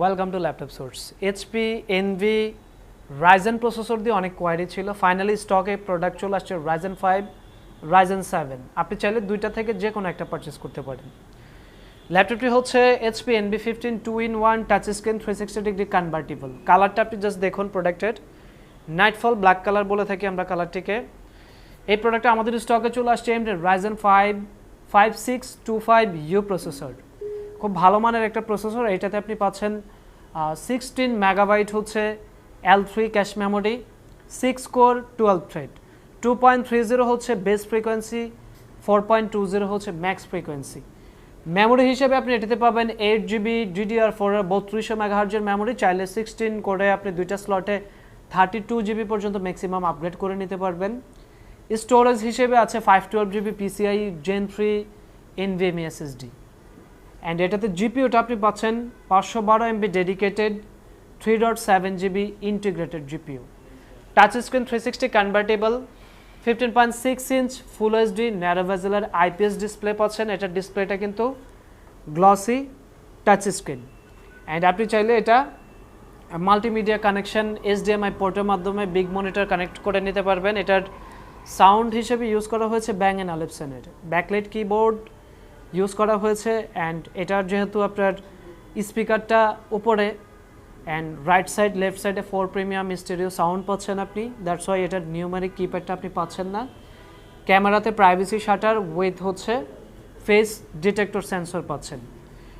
Welcome to laptop source HP Envy Ryzen processor দিয়ে অনেক query ছিল। ফাইনালি স্টকে প্রোডাক্ট চলে আসছে রাইজেন ফাইভ রাইজেন সেভেন আপনি চাইলে দুইটা থেকে যে কোনো একটা পারচেস করতে পারেন। ল্যাপটপটি হচ্ছে HP Envy fifteen two in one touch screen three sixty degree convertible কালারটা আপনি জাস্ট দেখুন প্রোডাক্টের নাইটফল ব্ল্যাক কালার বলে থাকি আমরা কালারটিকে এই প্রোডাক্টটা আমাদের স্টকে চলে আসছে AMD Ryzen five five six two five U processor খুব ভালো মানের একটা প্রসেসর এইটাতে আপনি পাচ্ছেন সিক্সটিন মেগাবাইট হচ্ছে L three cache memory six core twelve thread two point three zero হচ্ছে base frequency four point two zero হচ্ছে ম্যাক্স ফ্রিকোয়েন্সি মেমোরি হিসেবে আপনি এটিতে পাবেন এইট জিবি ডিডিআর ফোরের বত্রিশশো মেগাহার্জের মেমোরি চাইলে সিক্সটিন করে আপনি দুইটা স্লটে থার্টি টু জিবি পর্যন্ত ম্যাক্সিমাম আপগ্রেড করে নিতে পারবেন। স্টোরেজ হিসেবে আছে five twelve GB PCI gen three NVMe SSD and এটাতে জিপিওটা আপনি পাচ্ছেন পাঁচশো বারো MB dedicated three dot seven GB integrated GPU touch screen three sixty convertible fifteen point six inch full HD ন্যারোভেজেলার IPS display পাচ্ছেন। এটার ডিসপ্লেটা কিন্তু গ্লসি টাচ স্ক্রিন অ্যান্ড আপনি চাইলে এটা মাল্টিমিডিয়া কানেকশন এইচডিএমআই পোর্টের মাধ্যমে বিগ মনিটর কানেক্ট করে নিতে পারবেন। এটার সাউন্ড হিসেবে ইউজ করা হয়েছে ব্যাং অ্যান্ড আলেপসেনের ব্যাকলেট কিবোর্ড ইউজ করা হয়েছে অ্যান্ড এটার যেহেতু আপনার স্পিকারটা উপরে অ্যান্ড রাইট সাইড লেফট সাইডে ফোর প্রিমিয়াম স্টেরিও সাউন্ড পাচ্ছেন আপনি দ্যাটস ওয়াই এটার নিউমারিক কিপ্যাডটা আপনি পাচ্ছেন না। ক্যামেরাতে প্রাইভেসি শাটার উইথ হচ্ছে ফেস ডিটেক্টর সেন্সর পাচ্ছেন।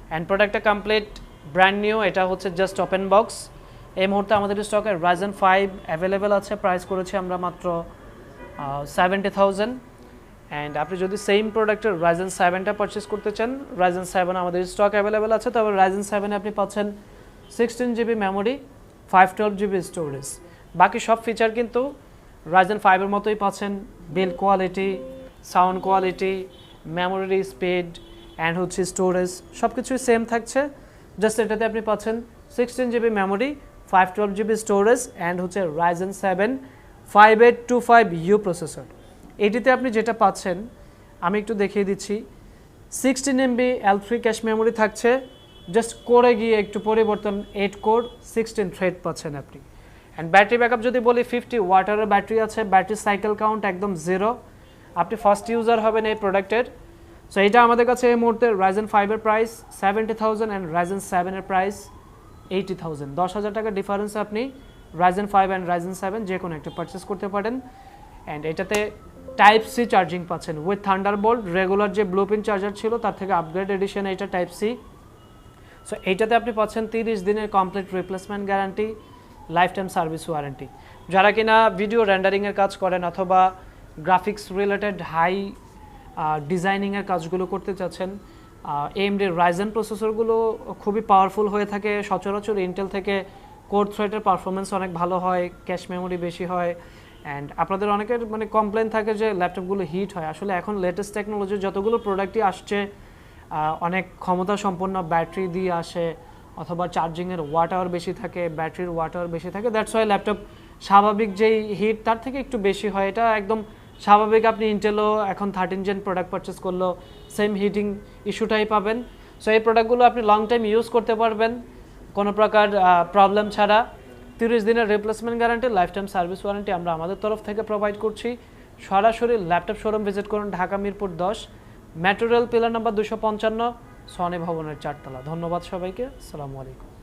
অ্যান্ড প্রোডাক্টটা কমপ্লিট ব্র্যান্ড নিউ এটা হচ্ছে জাস্ট ওপেন বক্স এই মুহূর্তে আমাদের স্টকে রাইজেন ফাইভ অ্যাভেলেবেল আছে প্রাইস করেছি আমরা মাত্র সেভেন্টি থাউজেন্ড অ্যান্ড আপনি যদি সেম প্রোডাক্টের রাইজেন সেভেনটা পারচেস করতে চান রাইজেন সেভেন আমাদের স্টক অ্যাভেলেবেল আছে, তবে রাইজেন সেভেনে আপনি পাচ্ছেন sixteen GB memory five twelve GB storage বাকি সব ফিচার কিন্তু রাইজেন ফাইভের মতোই পাচ্ছেন। Build quality sound quality memory speed and হচ্ছে স্টোরেজ সব কিছুই সেম থাকছে। জাস্ট এটাতে আপনি পাচ্ছেন sixteen GB memory five twelve GB storage and হচ্ছে Ryzen seven five eight two five U processor এটিতে আপনি যেটা পাচ্ছেন, আমি একটু দেখিয়ে দিচ্ছি। Sixteen MB L three cache memory থাকছে। জাস্ট করে গিয়ে একটু পরিবর্তন এইট কোর সিক্সটিন থ্রেড পাচ্ছেন আপনি। অ্যান্ড ব্যাটারি ব্যাকআপ যদি বলি ফিফটি ওয়াটারের ব্যাটারি আছে ব্যাটারি সাইকেল কাউন্ট একদম জিরো আপনি ফার্স্ট ইউজার হবেন এই প্রোডাক্টের সো এটা আমাদের কাছে এই মুহূর্তে রাইজেন ফাইভের price seventy thousand and Ryzen সেভেনের প্রাইস এইটি থাউজেন্ড দশ হাজার টাকার ডিফারেন্সে আপনি Ryzen five and Ryzen seven যে কোনো একটা পারচেস করতে পারেন। অ্যান্ড এটাতে টাইপ সি চার্জিং পাচ্ছেন। উইথ থান্ডার বোল্ট রেগুলার যে ব্লুপিন চার্জার ছিল, তার থেকে আপগ্রেড এডিশন এটা টাইপ সি সো এইটাতে আপনি পাচ্ছেন তিরিশ দিনের complete replacement guarantee lifetime service warranty যারা কিনা ভিডিও রেন্ডারিংয়ের কাজ করেন অথবা গ্রাফিক্স রিলেটেড হাই ডিজাইনিংয়ের কাজগুলো করতে চাচ্ছেন এমডি রাইজেন প্রসেসরগুলো খুবই পাওয়ারফুল হয়ে থাকে। সচরাচর ইন্টেল থেকে কোর থ্রেডের পারফরমেন্স অনেক ভালো হয় ক্যাশ মেমোরি বেশি হয়। অ্যান্ড আপনাদের অনেকের মানে কমপ্লেন থাকে যে ল্যাপটপগুলো হিট হয়। আসলে এখন লেটেস্ট টেকনোলজির যতগুলো প্রোডাক্টই আসছে অনেক ক্ষমতা সম্পন্ন ব্যাটারি দিয়ে আসে, অথবা চার্জিংয়ের ওয়াট আওয়ার বেশি থাকে ব্যাটারির ওয়াট আওয়ার বেশি থাকে দ্যাটস ওয়াই ল্যাপটপ স্বাভাবিক যেই হিট তার থেকে একটু বেশি হয়। এটা একদম স্বাভাবিক আপনি ইন্টেলও এখন থার্টিন জেন প্রোডাক্ট পারচেস করল সেম হিটিং ইস্যুটাই পাবেন। সো এই প্রোডাক্টগুলো আপনি লং টাইম ইউজ করতে পারবেন, কোনো প্রকার প্রবলেম ছাড়া। তিরিশ দিনের replacement guarantee lifetime service warranty আমরা আমাদের তরফ থেকে প্রোভাইড করছি। সরাসরি ল্যাপটপ শোরুম ভিজিট করুন, ঢাকা মিরপুর দশ মেট্রো রেল পিলার নাম্বার দুশো পঞ্চান্ন, সনি ভবনের চারতলা। ধন্যবাদ সবাইকে, আসসালামু আলাইকুম।